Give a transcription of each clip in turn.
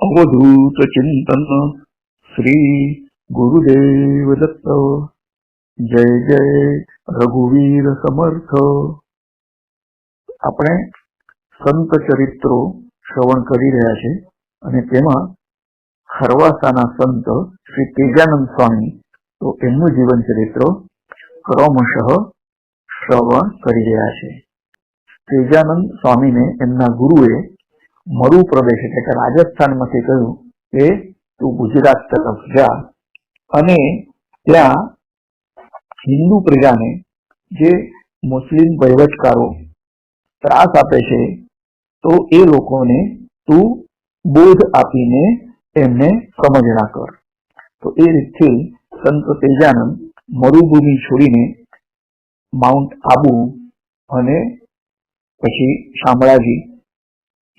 અવધૂત ચિંતન શ્રી ગુરુદેવ દત્ત જય જય રઘુવીર સમર્થ આપણે સંત ચરિત્રો શ્રવણ કરી રહ્યા છે અને તેમાં ખરવાસાના સંત શ્રી તેજાનંદ સ્વામી, તો એમનું જીવન ચરિત્ર ક્રમશઃ શ્રવણ કરી રહ્યા છે. તેજાનંદ સ્વામીને એમના ગુરુએ મરુ પ્રદેશ એટલે કે રાજસ્થાનમાંથી કહ્યું કે તું ગુજરાત તરફ જા. અને ત્યાં હિન્દુ પ્રજાને જે મુસ્લિમ વહીવટકારો ત્રાસ આપે છે, તો એ લોકોને તું બોધ આપીને એમને સમજણા કર. તો એ રીતથી સંત તેજાનંદ મરુભૂમિ છોડીને માઉન્ટ આબુ અને પછી શામળાજી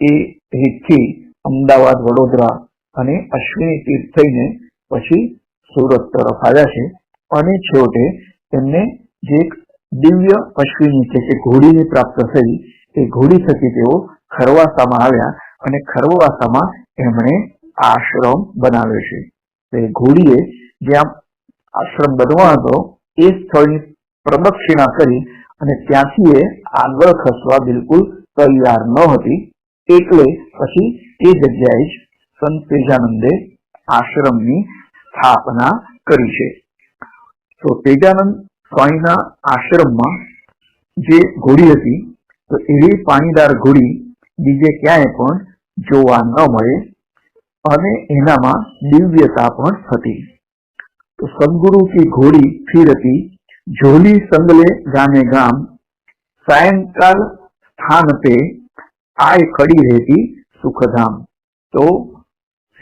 એ રીતથી અમદાવાદ, વડોદરા અને અશ્વિની તીર્થ થઈને પછી સુરત તરફ આવ્યા છે અને છેવટે તેમને જે એક દિવ્ય અશ્વિની છે કે ઘોડીને પ્રાપ્ત થઈ, એ ઘોડી થકી તેઓ ખરવાસામાં આવ્યા અને ખરવાસામાં એમણે આશ્રમ બનાવ્યો છે. તે ઘોડીએ જ્યાં આશ્રમ બનવાનો હતો, એ સ્થળની પ્રદક્ષિણા કરી અને ત્યાંથી એ આગળ ખસવા બિલકુલ તૈયાર ન હતી. એટલે પછી એ જગ્યાએ જ સંત તેજાનંદે આશ્રમની સ્થાપના કરી છે તો તેજાનંદ સ્વામીના આશ્રમમાં જે ઘોડી હતી તો એવી પાણીદાર ઘોડી બીજે ક્યાંય પણ જોવા ન મળે અને એનામાં દિવ્યતા પણ હતી તો સદગુરુ કી ઘોડી ફિરતી झोली संगले गामे गाम सायंकाल स्थान पे આ ખડી રહેતી સુખધામ. તો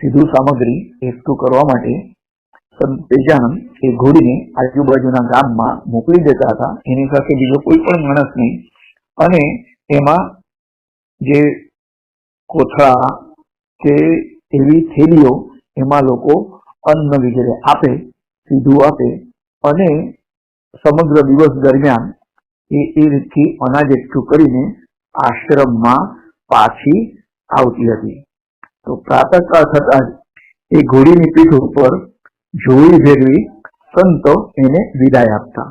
સીધું સામગ્રી એકઠું કરવા માટે સંત એ ઘોડીને આજુબાજુના ગામમાં મોકલી દેતા હતા. એની સાથે બીજો કોઈ પણ માણસ નહીં. અને એમાં જે કોથળા કે એવી થેલીઓ એમાં લોકો અન્ન વગેરે આપે, સીધું આપે અને સમગ્ર દિવસ દરમિયાન એ એ રીતથી અનાજ એકઠું કરીને આશ્રમમાં પાછી આવતી હતી. તો પ્રાતકાળ થતા એ ઘોડીની પીઠ ઉપર જોઈ ફેરવી સંતો એને વિદાય આપતા.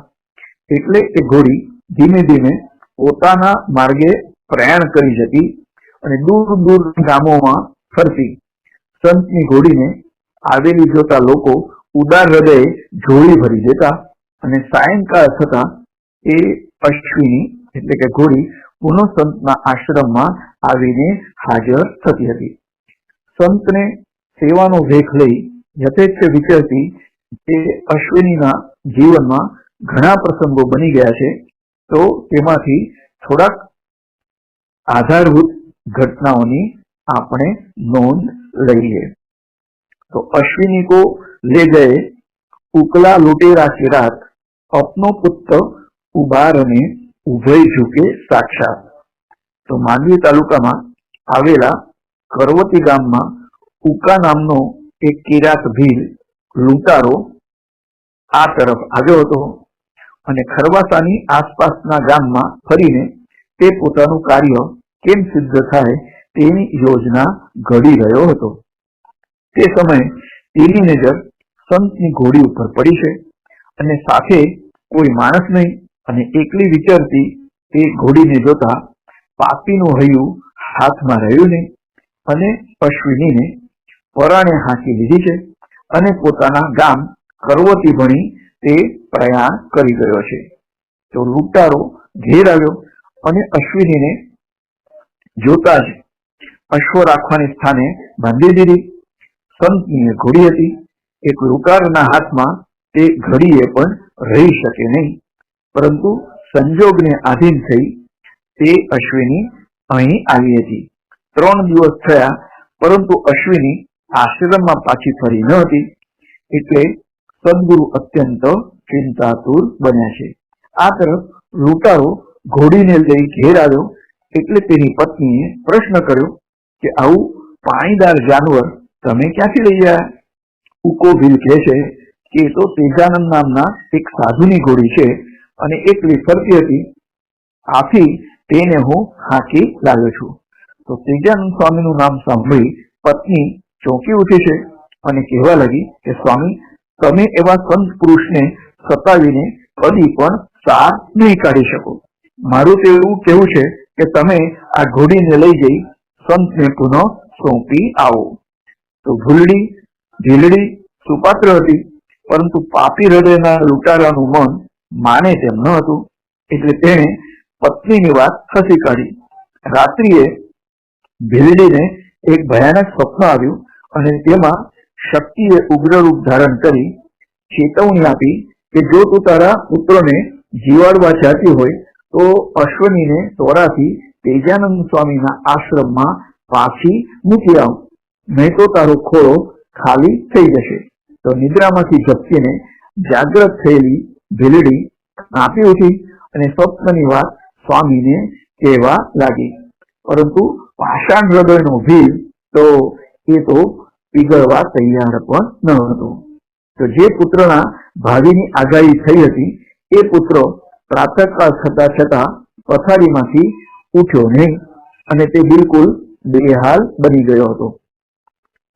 એટલે એ ઘોડી ધીમે ધીમે પોતાના માર્ગે પ્રયાણ કરી જતી અને દૂર દૂર ગામોમાં ફરતી સંતની ઘોડીને આવેલી જોતા લોકો ઉદાર હૃદયે જોડી ભરી દેતા અને સાયંકાળ થતા એ અશ્વિની એટલે કે ઘોડી પુનઃ સંતના આશ્રમમાં આવીને હાજર થતી હતી. સંતને સેવાનો વેખ લઈ યથેચ્છ વિચરતી જે અશ્વિનીના જીવનમાં ઘણા પ્રસંગો બની ગયા છે, તો તેમાંથી થોડાક આધારભૂત ઘટનાઓની આપણે નોંધ લઈએ. તો અશ્વિની કો લે ગયે ઉકલા લૂટેરા રાત, અપનો પુત્ર ઉભાર અને ઉભય ઝુકે સાક્ષાત. તો માંડવી તાલુકામાં આવેલા કરવતી ગામમાં ઉકા નામનો એક કિરાત ભીલ લૂંટારો આ તરફ આવ્યો હતો અને ખરવાસાની આસપાસના ગામમાં ફરીને તે પોતાનું કાર્ય કેમ સિદ્ધ થાય તેની યોજના ઘડી રહ્યો હતો. તે સમયે તેની નજર સંતની ઘોડી ઉપર પડી છે અને સાથે કોઈ માણસ નહીં અને એકલી વિચારતી તે ઘોડીને જોતા પાપીનું હૈયું હાથમાં રહ્યું નહીં. અને અશ્વિનીને પરાણે હાંકી લીધી છે અને પોતાના ગામ કરવતી ભણી તે પ્રયાણ કરી ગયો છે. તો લૂંટારો ઘેર આવ્યો અને અશ્વિનીને જોતા જ અશ્વ રાખવાની સ્થાને બાંધી દીધી. સંતની ઘોડી હતી. એક લૂંટારના હાથમાં તે ઘડીએ પણ રહી શકે નહીં. પરંતુ સંજોગને આધીન થઈ તે અશ્વિની અહીં આવી હતી. ત્રણ દિવસ થયા, પરંતુ અશ્વિની આશ્રમમાં પાછી ફરી ન હતી, એટલે સદગુરુ અત્યંત ચિંતાતુર બન્યા છે. આ તરફ લૂંટારો ઘોડીને લઈ ઘેર આવ્યો, એટલે તેની પત્નીએ પ્રશ્ન કર્યો કે, આવું પાણીદાર જાનવર તમે ક્યાંથી લઈ આવ્યા? ઉકો ભીલ કહે છે કે તો તેજાનંદ નામના એક સાધુની ઘોડી છે અને એકલી ફરતી હતી. આથી તેને હું હાંકી લાવ્યો છું. તો તેજાનંદ સ્વામીનું નામ સાંભળી પત્ની ચોંકી ઉઠી છે અને કહેવા લાગી કે, સ્વામી, તમે એવા સંત પુરુષને સતાવીને કદી પણ સાર નહીં કાઢી શકો. મારું તો એવું કહેવું છે કે, તમે આ ઘોડીને લઈ જઈ સંતને પુનઃ સોંપી આવો. તો ભૂલડી, ઢીલડી સુપાત્ર હતી, પરંતુ પાપી હૃદયના લૂંટારાનું મન માને તેમ ન હતું. એટલે તેણે પત્નીની વાત ખસી કાઢી. રાત્રિએ ભીલડીને એક ભયાનક સ્વપ્ન આવ્યું અને તેમાં શક્તિએ ઉગ્ર રૂપ ધારણ કરી ચેતવણી આપી કે જો તું તારા પુત્રને જીવાડવા ચાહતી હોય, તો અશ્વનીને તોરાથી તેજાનંદ સ્વામીના આશ્રમમાં પાછી મૂકી આવ. નહીં તો તારો ખોળો ખાલી થઈ જશે. તો નિદ્રામાંથી ઝપકીને જાગ્રત થયેલી ભીલડી કાપી ઉઠી અને સ્વપ્નની વાત સ્વામીને કહેવા લાગી. પરંતુ પાષાણ હૃદયનો ભીલ તો એ તો પીગળવા તૈયાર પણ ન હતો. તો જે પુત્રના ભાવિની આગાહી થઈ હતી, એ પુત્ર પ્રાતકાળ થતા છતાં પથારીમાંથી ઉઠ્યો નહીં અને તે બિલકુલ બેહાલ બની ગયો હતો.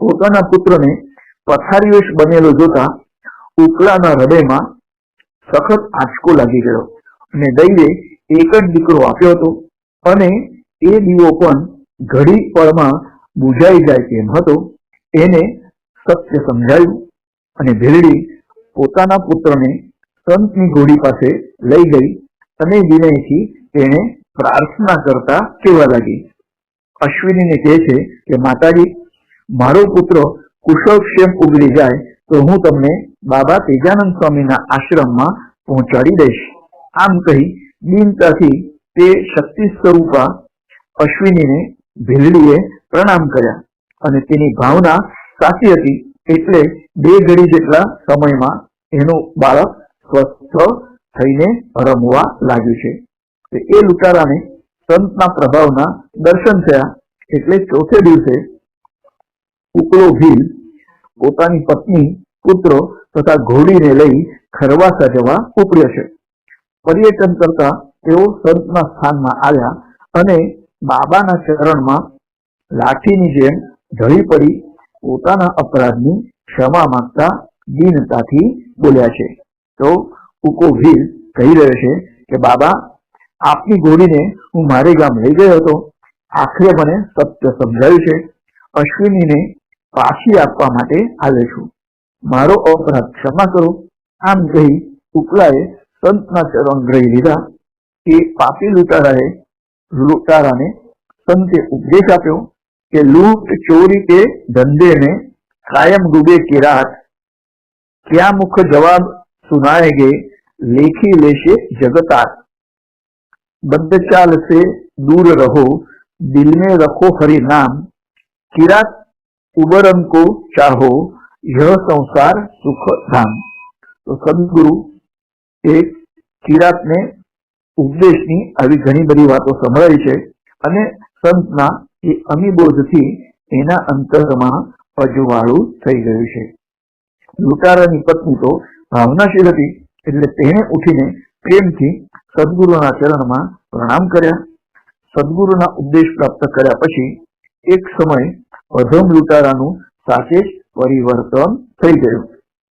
પોતાના પુત્રને પથારીવેશ બનેલો જોતા ઉપલાના હૃદયમાં સખત આંચકો લાગી ગયો અને દૈવે એક જ દીકરો આપ્યો હતો અને એ દીવો પણ ઘડી પળમાં બુઝાઈ જાય તેમ હતો. એને સત્ય સમજાયું અને ભેરડી પોતાના પુત્રને સંતની ઘોડી પાસે લઈ ગઈ અને વિનયથી તેને પ્રાર્થના કરતા કહેવા લાગી. અશ્વિનીને કહે છે કે, માતાજી, મારો પુત્ર કુશળક્ષેમ ઉગડી જાય તો હું તમને બાબા તેજાનંદ સ્વામીના આશ્રમમાં પહોંચાડી દઈશ. આમ કહી દીનતાથી તે શક્તિ સ્વરૂપા અશ્વિનીને ભીલડીએ પ્રણામ કર્યા અને તેની ભાવના સાચી હતી એટલે બે ઘડી જેટલા સમયમાં એનું બાળક સ્વસ્થ થઈને રમવા લાગ્યું છે. એ લુટારાને સંતના પ્રભાવના દર્શન થયા એટલે ચોથે દિવસે ઉકળો ભીલ પોતાની પત્ની પુત્રો તથા ઘોડીને લઈ ખરવાસા જવા ઉપડ્યો છે. પર્યટન કરતા તેઓ સંતના સ્થાનમાં આવ્યા અને બાબાના ચરણમાં લાઠીની જેમ ઢળી પડી પોતાના અપરાધની ક્ષમા માંગતા દીનતાથી બોલ્યા છે. તો ઉકો વીર કહી રહ્યો છે કે, બાબા, આપની ગોળીને હું મારે ગામ લઈ ગયો હતો. આખરે મને સત્ય સમજાયું છે. અશ્વિનીને પાછી આપવા માટે આવ્યો છું. મારો અપરાધ ક્ષમા કરો. આમ કહી ઉપલાએ સંતના ચરણ ગ્રહી લીધા એ પાપી લૂંટારાએ લૂંટારાને સંતે ઉપદેશ આપ્યો કે લૂંટ ચોરી કે ધંધે ને કાયમ ડૂબે की रात क्या मुख जवाब सुनाएंगे लेखी लेशे जगतार बदचाल से दूर रहो दिल में रखो हरि नाम किरात उबरन को चाहो यह संसार सुख धाम તો સદગુરુ એ કિરાતને ઉપદેશની આવી ઘણી બધી વાતો સંભળાય છે અને સંતના એ અમીબોધથી એના અંતરમાં અજવાળું થઈ ગયું છે. લૂંટારાની પત્ની તો ભાવનાશીલ હતી એટલે તેણે ઉઠીને પ્રેમથી સદગુરુના ચરણમાં પ્રણામ કર્યા. સદગુરુના ઉપદેશ પ્રાપ્ત કર્યા પછી એક સમય અધમ લૂંટારાનું સાચે જ પરિવર્તન થઈ ગયું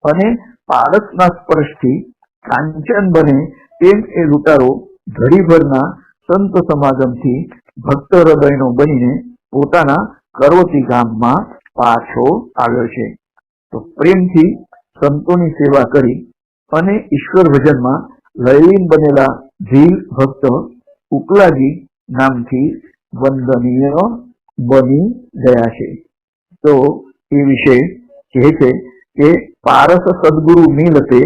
અને પારસના સ્પર્શથી કાંચન બને તેમ એ લૂંટારો ઘડીભરના સંત સમાગમથી ભક્ત હૃદયનો બનીને પોતાના કરોતી ગામમાં પાછો આવ્યો છે. તો પ્રેમથી સંતોની સેવા કરી અને ઈશ્વર ભજનમાં લયલીન બનેલા ભીલ ભક્ત ઉકલાજી નામથી વંદનીય બની ગયા છે. તો એ વિશે કહે છે કે પારસ સદગુરુ મિલતે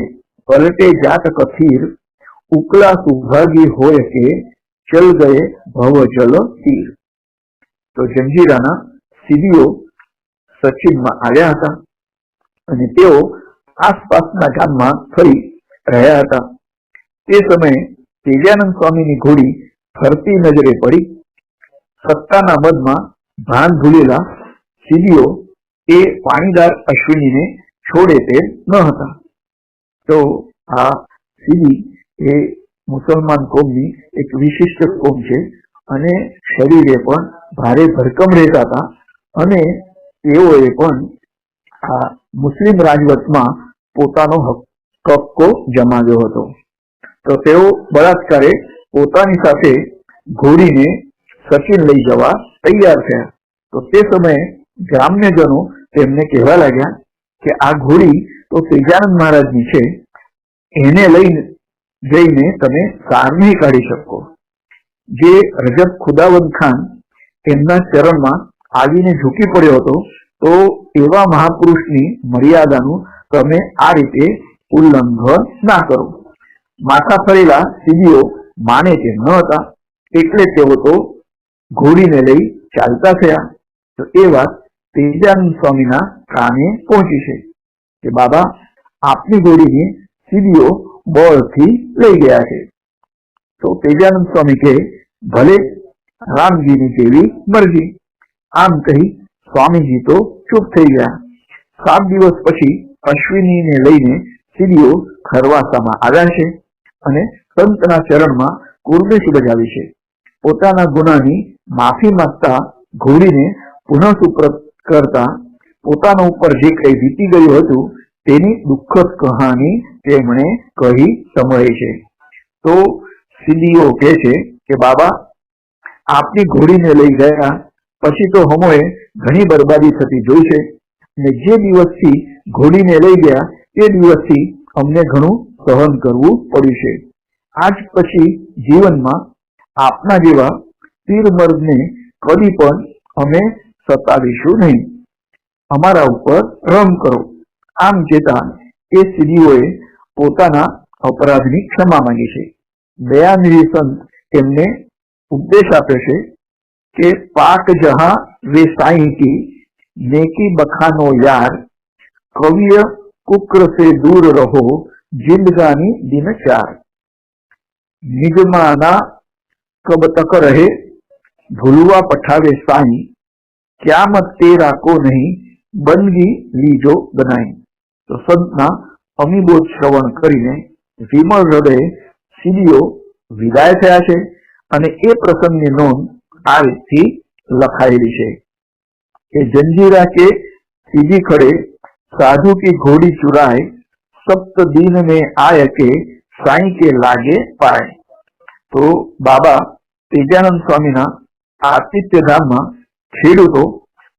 પલટે જાત કથીર ઉકળા સુભાગી હોય કે ચલ ગયે ભવજલ તીર. તો જંજીરાના સીડીઓ સચિનમાં આવ્યા હતા અને તેઓ આસપાસના ગામમાં ફરી રહ્યા હતા. તે સમયે તેજાનંદ સ્વામીની ઘોડી ફરતી નજરે પડી. સત્તાના મદમાં ભાન ભૂલેલા સીડીઓ એ પાણીદાર અશ્વિનીને છોડે તે ન હતા. તો આ સીડી એ મુસલમાન કોમની એક વિશિષ્ટ કોમ છે અને શરીરે પણ ભારે ભરકમ રહેતા હતા અને તેઓએ પણ આ મુસ્લિમ રાજવટમાં પોતાનો હક્કો જમાવ્યો હતો. તો તેઓ બળાત્કારે પોતાની સાથે ઘોડીને સચિન લઈ જવા તૈયાર થયા. તો તે સમયે ગ્રામ્યજનો તેમને કહેવા લાગ્યા કે આ ઘોડી તો તેજાનંદ મહારાજની છે, એને લઈને જઈને તમે સાર નહીં કાઢી શકો. જે રજબ ખુદાવંત ખાન એમના ચરણમાં આવીને ઝૂકી પડ્યો હતો, તો એવા મહાપુરુષની મર્યાદાનું તમે આ રીતે ઉલ્લંઘન ના કરો. માથા ફરેલા સીડીઓ માને તે ન હતા, એટલે તેઓ તો ઘોડીને લઈ ચાલતા થયા. તો એ વાત તેજાનંદ સ્વામીના કાને પહોંચી છે કે બાબા, આપની ગોળીની સીડીઓ બળથી લઈ ગયા છે. તો તેજાનંદ સ્વામી કે ભલે રામજીની જેવી મરજી. આમ કહી સ્વામીજી તો ચૂપ થઈ ગયા. સાત દિવસ પછી અશ્વિનીને લઈને સીડીઓ ખરવાસામાં આવ્યા છે અને સંતના ચરણમાં કુર્દેશ બજાવી છે. પોતાના ગુનાની માફી માંગતા ઘોડીને પુનઃ સુપ્રત કરતા પોતાના ઉપર જે કઈ વીતી ગયું હતું, તેની દુઃખદ કહાની તેમણે કહી સમય છે. તો સીડીઓ કહે છે કે, બાબા, આપની ઘોડીને લઈ ગયા, પછી તો હમોએ ઘણી બરબાદી થતી જોઈ છે અને જે દિવસથી ઘોડીને લઈ ગયા, તે દિવસથી અમને ઘણું સહન કરવું પડ્યું છે. આજ પછી જીવનમાં આપના જેવા તીર મર્દને કદી પણ અમે સતાવીશું નહીં. અમારા ઉપર રમ કરો. આમ કહેતા એ સ્ત્રીઓએ પોતાના અપરાધની ક્ષમા માંગી છે. દયાનિધિ સંત તેમને ઉપદેશ આપ્યો છે કે પાક જહા વે સાઈ નેકી બખાનો યાર, કવિય કુક્ર સે દૂર રહો, જિંદગાની દિન ચાર નિગમાના કબ તક રહે, ભૂલવા પઠાવે સાઈ ક્યામત તે રાખો નહીં, બંદગી લીજો બનાવી તો સંતના અમીબોધ શ્રવણ કરીને વિમળ હૃદય સીડીઓ વિદાય થયા છે અને એ પ્રસંગની નોંધ આ લખાયેલી છે. કે જંજીરા કે સીધી ખડે સાધુ કી ઘોડી ચુરાય, સપ્ત દિન ને આય કે સાઈ કે લાગે પાય. તો બાબા તેજાનંદ સ્વામીના આતિથ્યધામમાં ખેડૂતો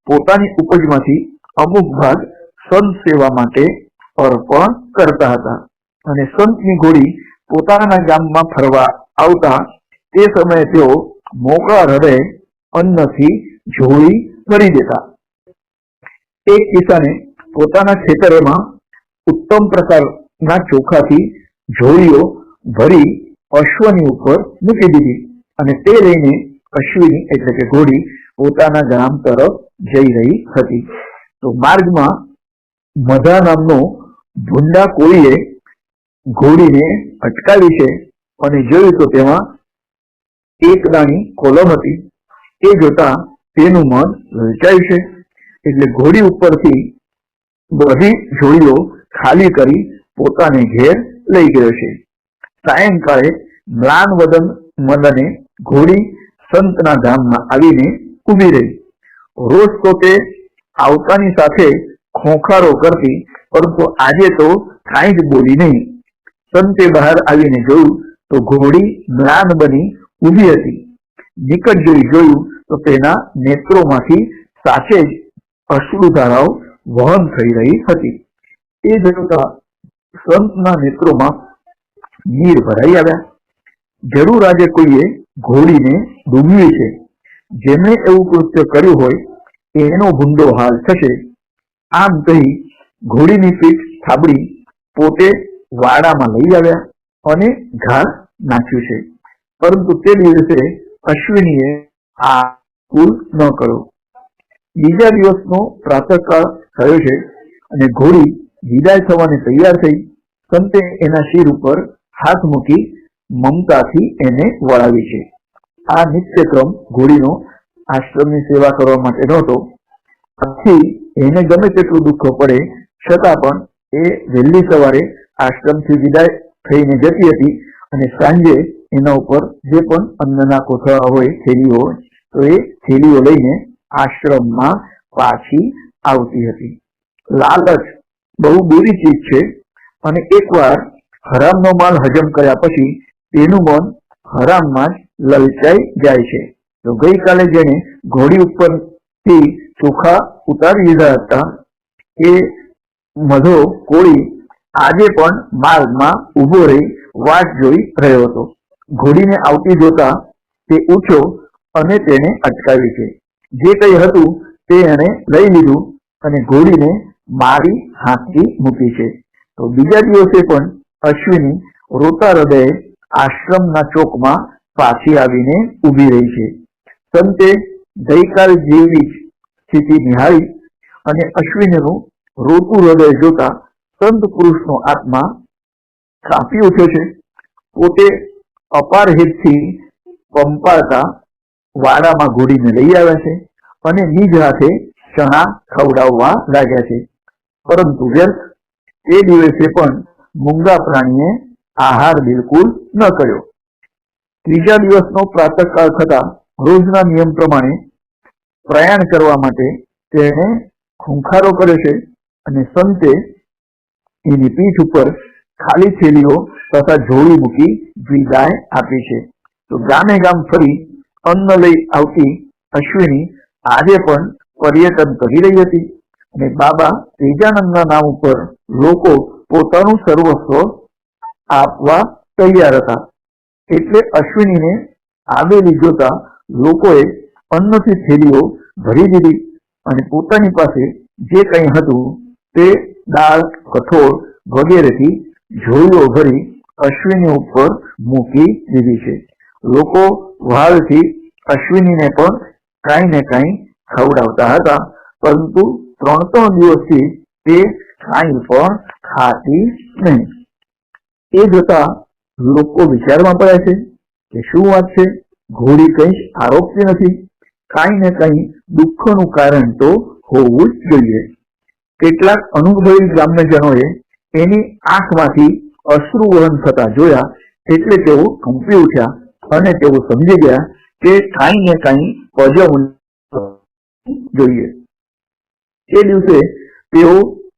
પોતાની ઉપજમાંથી અમુક ભાગ સંત સેવા માટે અર્પણ કરતા હતા અને સંતની ઘોડી પોતાના ગામમાં ફરવા આવતા તે સમયે તેઓ મોકળા હૃદય અન્નથી જોડી ભરી દેતા. એક કિસાને પોતાના ખેતરમાં ઉત્તમ પ્રકારના ચોખાથી જોડીઓ ભરી અશ્વની ઉપર મૂકી દીધી અને તે લઈને અશ્વિની, એટલે કે ઘોડી, પોતાના ગામ તરફ જઈ રહી હતી. તો માર્ગમાં મધા નામનો ભૂંડા કોળીએ ઘોડીને અટકાવી છે અને જોયું તો તેમાં એક દાણી કોલમ હતી. એ જોતા તેનું મન લલચાય છે. એટલે ઘોડી ઉપરથી બધી જોડીઓ ખાલી કરી પોતાને ઘેર લઈ ગયો છે. સાયંકાળે મ્લાન વદન મદને ઘોડી સંતના ધામમાં આવીને ઊભી રહી રોજ તો તે આવતાની સાથે ખોખારો કરતી, પરંતુ આજે તો કાંઈ જ બોલી નહીં. સંતે બહાર આવીને જોયું તો ઘોડી મ્લાન બની ઊભી હતી. નિકટ જોઈ જોયું તો તેના નેત્રોમાંથી સાચે જ અશ્રુધારાઓ વહન થઈ રહી હતી. એ જોતા સંતના નેત્રોમાં નીર ભરાઈ આવ્યા. જરૂર આજે કોઈએ ઘોડીને ડૂબવી છે જેમણે એવું કૃત્ય કર્યું હોય, એનો ભૂંડો હાલ થશે. આમ કહી ઘોડીની પીઠ થાબડી પોતે વાડામાં લઈ આવ્યા અને ઘાસ નાખ્યું છે. પરંતુ તે દિવસે અશ્વિનીએ આ કુલ ન કર્યો બીજા દિવસનો પ્રાતઃકાળ થયો છે અને ઘોડી વિદાય થવાની તૈયાર થઈ. સંતે એના શિર ઉપર હાથ મૂકી મમતાથી એને વળાવી છે આ નિત્યક્રમ ઘોડીનો આશ્રમની સેવા કરવા માટે નહોતો. આથી એને ગમે તેટલું દુઃખ પડે, છતાં પણ એ વહેલી સવારે આશ્રમથી વિદાય થઈને જતી હતી અને સાંજે એના ઉપર જે પણ અન્નના કોથળા હોય, થેલીઓ તો એ થેલીઓ લઈને આશ્રમમાં પાછી આવતી હતી. લાલચ બહુ બુરી ચીજ છે અને એકવાર હરામનો માલ હજમ કર્યા પછી તેનું મન હરામમાં લલચાઈ જાય છે. તો ગઈકાલે જેને ઘોડી ઉપરથી ચોખા ઉતારી લીધા હતા, એ મધો કોળી આજે પણ માર્ગમાં ઊભો રહી વાટ જોઈ રહ્યો હતો. ઘોડીને આવતી જોતા તે ઊંચો અને તેને અટકાવી છે. જે કંઈ હતું તે એણે લઈ લીધું અને ઘોડીને મારી હાંકી મૂકી છે. તો બીજા દિવસે પણ અશ્વિની રોતા હૃદયે આશ્રમના ચોકમાં પાછી આવીને ઊભી રહી છે. સંતે ગઈકાલ જેવી જ સ્થિતિ નિહાળી અને અશ્વિનીનું રોતું હૃદય જોતા સંત પુરુષનો આત્મા કાપી ઉઠ્યો છે. પોતે અપાર હિતથી પંપાતા વાડામાં ઘોડીને લઈ આવ્યા છે અને નિજ હાથે ચણા ખવડાવવા લાગ્યા છે. પરંતુ વ્યર્થ, એ દિવસે પણ મૂંગા પ્રાણીએ આહાર બિલકુલ ન કર્યો. ત્રીજા દિવસનો પ્રાતઃકાળ થતા રોજના નિયમ પ્રમાણે પ્રયાણ કરવા માટે તેણે ખૂંખારો કર્યો છે અને સંતે એની પીઠ ઉપર ખાલી થેલીઓ તથા જોડી મૂકી વિદાય આપી છે. તો ગામે ગામ ફરી અન્ન લઈ આવતી અશ્વિની આજે પણ પર્યટન કરી રહી હતી અને બાબા ત્રીજાનંદના નામ ઉપર લોકો પોતાનું સર્વસ્વ આપવા તૈયાર હતા. એટલે અશ્વિનીને આવેલી જોતા લોકોએ અન્નથી થેલીઓ ભરી દીધી અને પોતાની પાસે જે કંઈ હતું તે દાળ, કઠોળ વગેરેથી જોડીઓ ભરી અશ્વિની ઉપર મૂકી દીધી છે. લોકો વાળથી અશ્વિનીને પણ કાંઈ ને કાંઈ ખવડાવતા હતા, પરંતુ ત્રણ ત્રણ દિવસથી તે કાંઈ પણ ખાતી નહીં. એ જોતા લોકો વિચારમાં પડ્યા છે કે શું વાત છે? ઘોડી કંઈ આરોપતી નથી. કાંઈ ને કાંઈ દુઃખનું કારણ તો હોવું જ જોઈએ. કેટલાક અનુભવી ગ્રામ્યજનોએ એની આંખમાંથી અશ્રુ વહન થતા જોયા એટલે તેઓ કંપી ઉઠ્યા અને તેઓ સમજી ગયા કે કાંઈ ને કાંઈ પજવણી જોઈએ. એ દિવસે તેઓ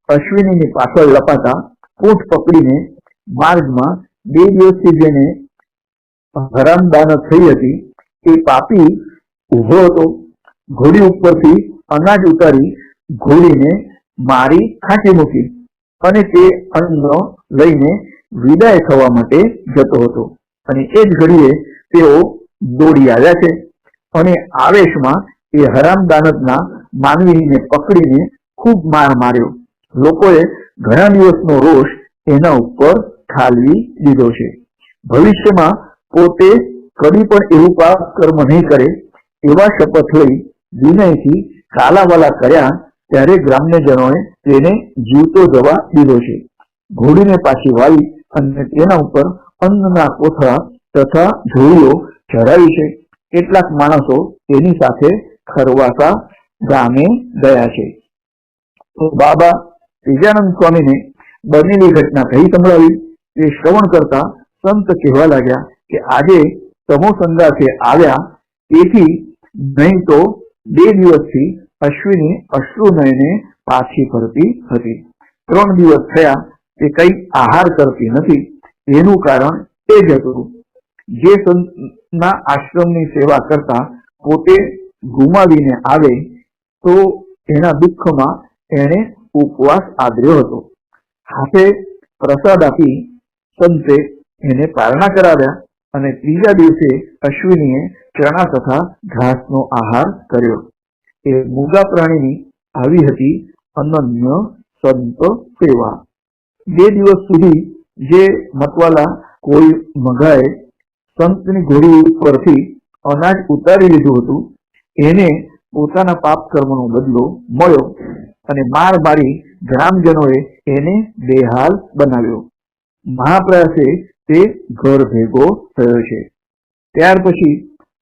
અશ્વિનીની પાછળ લપાતા પૂંછ પકડીને માર્ગમાં બે દિવસથી જેને હરામદાન થઈ હતી, એ પાપી ઊભો હતો, ઘોડી ઉપરથી અનાજ ઉતારી ઘોડીને મારી ખાંચી મૂકી અને તે અન્ન લઈને વિદાય થવા માટે જતો હતો. અને એ જ ઘડીએ તેઓ દોડી આવ્યા છે અને આવેશમાં એ હરામ દાનતના માનવીને પકડીને ખૂબ માર માર્યો. લોકોએ ઘણા દિવસનો રોષ એના ઉપર ઠાલવી દીધો છે. ભવિષ્યમાં પોતે કદી પણ એવું પાપ કર્મ નહીં કરે, એવા શપથ લઈ વિનયથી કાલાવાલા કર્યા ત્યારે ગ્રામ્યજનોએ તેને જીવતો જવા દીધો છે. ઘોડીને પાછી વાળી અને તેના ઉપર અન્નના કોથળા તથા જોડીઓ ચઢાવી છે. કેટલાક માણસો તેની સાથે ખરવાસા ગામે ગયા છે. તો બાબા વિજયાનંદ સ્વામીને બનેલી ઘટના કહી સંભળાવી? તે શ્રવણ કરતા સંત કહેવા લાગ્યા કે આજે તમો સંગાથે આવ્યા, તેથી નહીં તો બે દિવસથી અશ્વિની અશ્રુ નયને પાછી ફરતી હતી. ત્રણ દિવસ થયા, તે કઈ આહાર કરતી નથી, એનું કારણ એ જ હતું. જે સંતના આશ્રમની સેવા કરતા પોતે ગુમાવીને આવે, તો એના દુઃખમાં એણે ઉપવાસ આદર્યો હતો. હાથે પ્રસાદ આપી સંતે એને પારણા કરાવ્યા અને ત્રીજા દિવસે અશ્વિનીએ ચણા તથા ઘાસનો આહાર કર્યો. એ મૂગા પ્રાણીની આવી હતી અનન્ય સંત સેવા. બે દિવસ સુધી જે મતવાલા કોઈ મગાએ સંતની ઘોડી ઉપરથી અનાજ ઉતારી લીધું હતું, એને પોતાના પાપ કર્મનો બદલો મળ્યો અને માર મારી ગ્રામજનોએ એને બેહાલ બનાવ્યો. મહાપ્રયાસે તે ઘર ભેગો થયો છે. ત્યાર પછી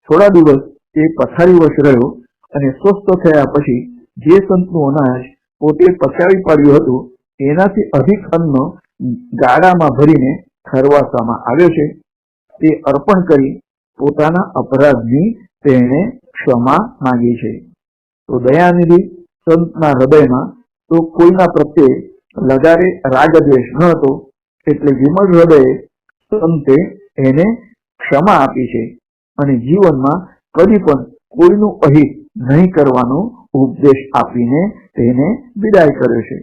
થોડા દિવસ તે પથારીવશ રહ્યો અને સ્વસ્થ થયા પછી જે સંતનું અનાજ પોતે પચાવી પાડ્યું હતું, એનાથી અધિક અન્ન ગાડામાં ભરીને ખરવાસવામાં આવ્યો છે. તે અર્પણ કરી પોતાના અપરાધની તેણે ક્ષમા માંગી છે. તો દયાનિધિ સંતના હૃદયમાં તો કોઈના પ્રત્યે લગારે રાગદ્વેષ ન હતો એટલે વિમળ હૃદયે સંતે એને ક્ષમા આપી છે અને જીવનમાં કદી પણ કોઈનું અહિત નહીં કરવાનો ઉપદેશ આપીને તેને વિદાય કર્યો છે.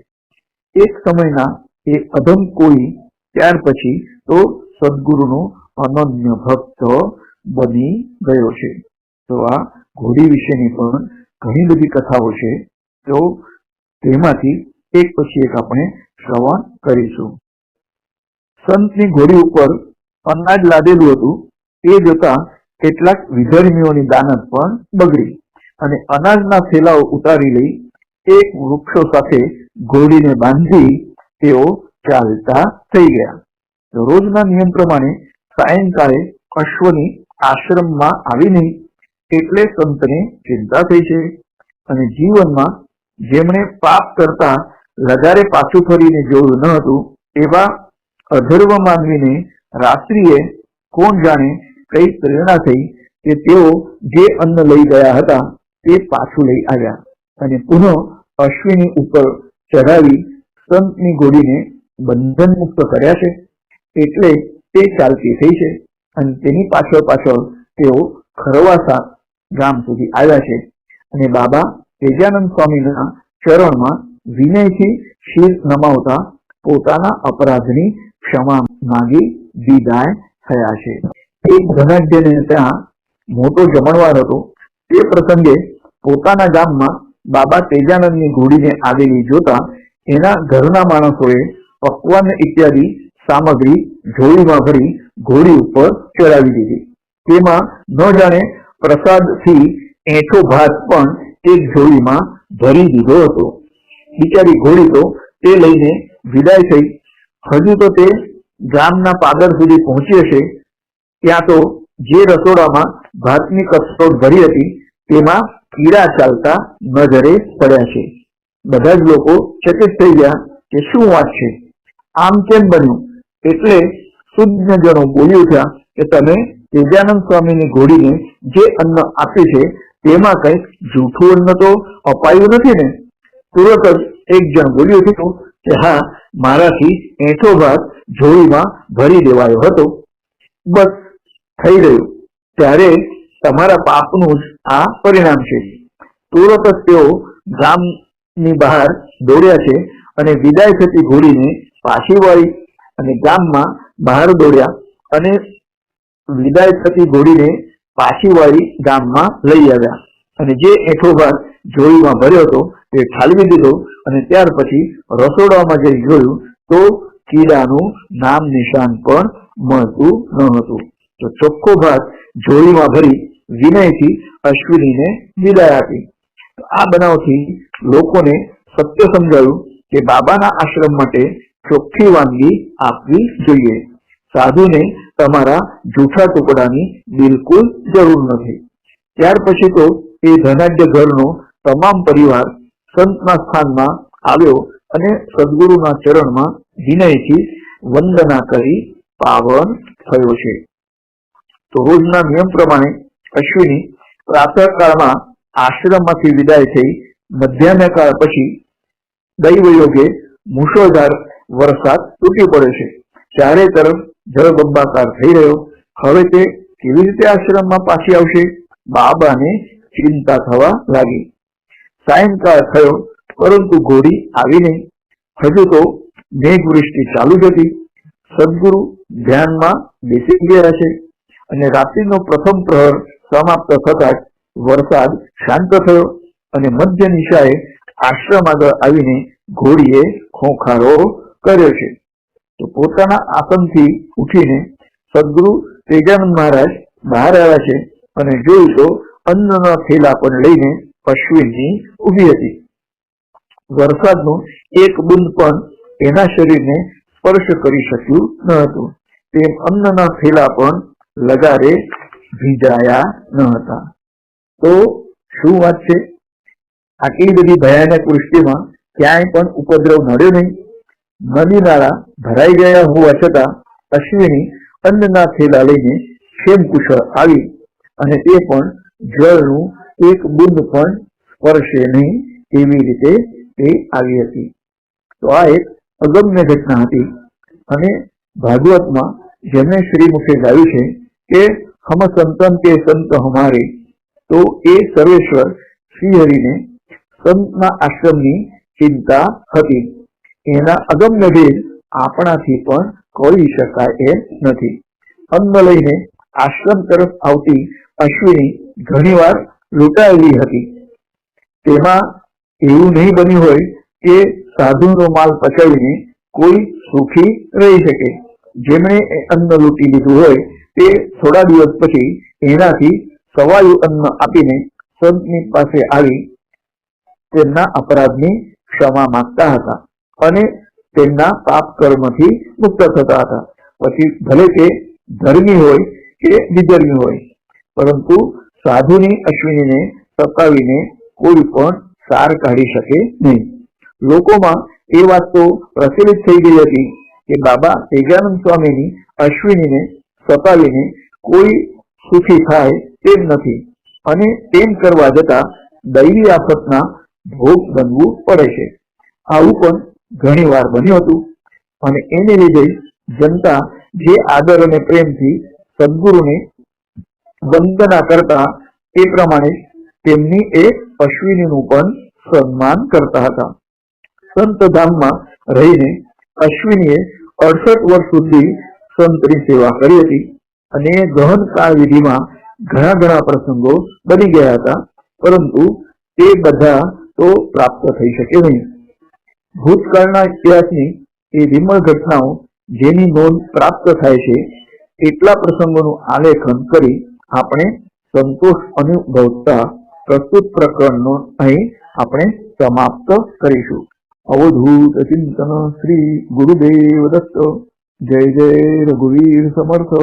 એક સમયના એ અધમ કોઈ ત્યાર પછી તો સદગુરુનો અનન્ય ભક્ત બની ગયો છે. તો આ ઘોડી વિશેની પણ ઘણી બધી કથાઓ છે. તો તેમાંથી એક પછી એક આપણે શ્રવણ કરીશું. સંતની ઘોડી ઉપર અનાજ લાદેલું હતું. એ જોતા કેટલાક વિધર્મીઓની દાનત પણ બગડી. અને અનાજના થેલાઓ ઉતારી લઈ એક વૃક્ષો સાથે ઘોડીને બાંધી તેઓ ચાલતા થઈ ગયા. રોજના નિયમ પ્રમાણે સાયંકાળે અશ્વની આશ્રમમાં આવી નહીં એટલે સંતને ચિંતા થઈ છે. અને જીવનમાં જેમણે પાપ કરતા લગારે પાછું ફરીને જોયું ન હતું, એવા અધર્વ માનવીને રાત્રિએ કોણ જાણે કઈ પ્રેરણા થઈ કે તેઓ જે અન્ન લઈ ગયા હતા તે પાછું લઈ આવ્યા અને પુનઃ અશ્વિની ઉપર ચઢાવી સંતની ગોળીને બંધન મુક્ત કર્યા છે. એટલે તે ચાલતી થઈ છે અને તેની પાછળ પાછળ તેઓ ખરવાસા ગામ સુધી આવ્યા છે. અને બાબા તેજાનંદ સ્વામીના ચરણમાં વિનયથી શીર નમાવતા પોતાના અપરાધની ક્ષમા માંગી વિદાય થયા છે. એક ધનાઢ્યને ત્યાં મોટો જમણવાર હતો. તે પ્રસંગે પોતાના ગામમાં બાબા તેજાનંદની ઘોડીને આવેલી જોતા એના ઘરના માણસોએ પકવાન ઇત્યાદિ સામગ્રી જોડીમાં ભરી ઘોડી ઉપર ચડાવી દીધી. તેમાં ન જાણે પ્રસાદથી એઠો ભાત પણ એક જોડીમાં ભરી દીધો હતો. બિચારી ઘોડી તો તે લઈને વિદાય થઈ હજુ તો તે ગામના પાદર સુધી પહોંચી હશે. ત્યાં તો જે રસોડામાં ભાતની કસોટ ભરી હતી, તેમાં કીડા ચાલતા નજરે પડ્યા છે. બધા જ લોકો ચકિત થઈ ગયા કે શું વાત છે? આમ કેમ બન્યું? એટલે શુદ્ધજનો બોલી ઉઠ્યા કે તમે તેજાનંદ સ્વામીની ઘોડીને જે અન્ન આપ્યું છે, તેમાં કંઈક જૂઠું અન્ન તો અપાયું નથી ને? તુરત જ એક જણ બોલી ઉઠ્યું કે હા મારાથી એઠો ભાગ જોડીમાં ભરી દેવાયો હતો. બસ થઈ ગયું. ત્યારે તમારા પાપનું જ આ પરિણામ છે. તુરત જ તેઓ ગામની બહાર દોડ્યા છે અને વિદાય થતી ઘોડીને પાછી વળી અને ગામમાં બહાર દોડ્યા અને વિદાય થતી ઘોડીને પાછી વાળી ગામમાં લઈ આવ્યા. અને જે એઠો ભાત જોડીમાં ભર્યો હતો, તે ઠાલવી દીધો અને ત્યાર પછી રસોડામાં જઈ જોયું તો કીડાનું નામ નિશાન પણ મળતું ન હતું. તો ચોખ્ખો ભાત જોડીમાં ભરી વિનયથી અશ્વિનીને વિદાય આપી. આ બનાવથી લોકોને સત્ય સમજાયું કે બાબાના આશ્રમ માટે ચોખ્ખી વાનગી આપવી જોઈએ. સાધુને તમારા જૂઠા ટુકડાની બિલકુલ જરૂર નથી. ત્યાર પછી તો એ ધનાઢ્ય ઘરનો તમામ પરિવાર સંતના સ્થાનમાં આવ્યો અને સદગુરુના ચરણમાં વિનયથી વંદના કરી પાવન થયો છે. તો રોજના નિયમ પ્રમાણે અશ્વિની પ્રાતઃકાળમાં આશ્રમમાંથી વિદાય થઈ મધ્યાહ્ન કાળ પછી દૈવ યોગે મુશળધાર વરસાદ તૂટી પડે છે. ચારે તરફ જળબંબાકાર થઈ રહ્યો. હવે તે કેવી રીતે આશ્રમમાં પાછી આવશે? બાબાને ચિંતા થવા લાગી. સાયંકાળ થયો, પરંતુ ઘોડી આવી નહીં હજુ તો મેઘવૃષ્ટિ ચાલુ જ હતી. સદગુરુ ધ્યાનમાં બેસી ગયા છે અને રાત્રિનો પ્રથમ પ્રહર સમાપ્ત થતા જ વરસાદ શાંત થયો અને મધ્ય નિશાએ આશ્રમ આગળ આવીને ઘોડીએ ખોખારો કર્યો છે. તો પોતાના આસનથી ઉઠીને સદગુરુ તેજાનંદ મહારાજ બહાર આવ્યા છે અને જોયું તો અન્નના થેલા પણ લઈને અશ્વિનની ઊભી હતી. વરસાદનું એક બુંદ પણ એના શરીરને સ્પર્શ કરી શક્યું ન હતું. તેમ અન્નના થેલા પણ લગારે ભીજાયા ન હતા. તો શું વાત છે? આટલી બધી ભયાનક વૃષ્ટિમાં ક્યાંય પણ ઉપદ્રવ નડ્યો નહીં. નદી નાળા ભરાઈ ગયા હોવા છતાં અશ્વિની અન્નના થેલા લઈને ક્ષેમ કુશળ આવી અને તે પણ જળનું એક બુંદ પણ સ્પર્શે નહીં એવી રીતે તે આવી હતી. તો આ એક અગમ્ય ઘટના હતી અને ભાગવતમાં જેમણે શ્રીમુખે ગાયું છે કે હમ સંતન કે સંત હમારે, તો એ સર્વેશ્વર શ્રીહરિને સંતના આશ્રમની ચિંતા હતી. એના અગમ્ય ભેદ આપણાથી પણ કહી શકાય એમ નથી. અન્ન લઈને આશ્રમ તરફ આવતી અશ્વિની ઘણીવાર લૂંટાયેલી હતી. તેમાં એવું નહીં બન્યું હોય કે સાધુનો માલ પચાવીને કોઈ સુખી રહી શકે. જેમણે અન્ન લૂંટી લીધું હોય તે થોડા દિવસ પછી એનાથી સવાયું અન્ન આપીને સંતની પાસે આવી તેમના અપરાધની ક્ષમા માંગતા હતા અને તેમના પાપ કર્મથી મુક્ત થતા હતા. પછી ભલે તે ધર્મી હોય કે વિધર્મી હોય, પરંતુ સાધુની, અશ્વિનીને સતાવીને કોઈ પણ સાર કાઢી શકે નહીં. લોકોમાં એ વાત તો પ્રચલિત થઈ ગઈ હતી કે બાબા તેજાનંદ સ્વામીની અશ્વિનીને સતાવીને કોઈ સુખી થાય તેમ નથી અને તેમ કરવા જતા દૈવી આફતના ભોગ બનવું પડે છે. આવું પણ ઘણી વાર બન્યું હતું અને એને લીધે જનતા જે આદર અને પ્રેમથી સદગુરુને વંદના કરતા એ પ્રમાણે તેમની એક અશ્વિનીનું પણ સન્માન કરતા હતા. સંત ધામમાં રહીને અશ્વિનીએ અડસઠ વર્ષ સુધી સંતની સેવા કરી હતી અને ગહન કાળ વિધિમાં ઘણા ઘણા પ્રસંગો બની ગયા હતા, પરંતુ તે બધા તો પ્રાપ્ત થઈ શકે નહીં. ભૂતકાળના ઇતિહાસની એ વિમળ ઘટનાઓ જેની નોંધ પ્રાપ્ત થાય છે, એટલા પ્રસંગોનું આલેખન કરી આપણે સંતોષ અનુભવતા પ્રસ્તુત પ્રકરણનો અહીં આપણે સમાપ્ત કરીશું. અવધૂત ચિંતન શ્રી ગુરુદેવ દત્ત. જય જય રઘુવીર સમર્થ.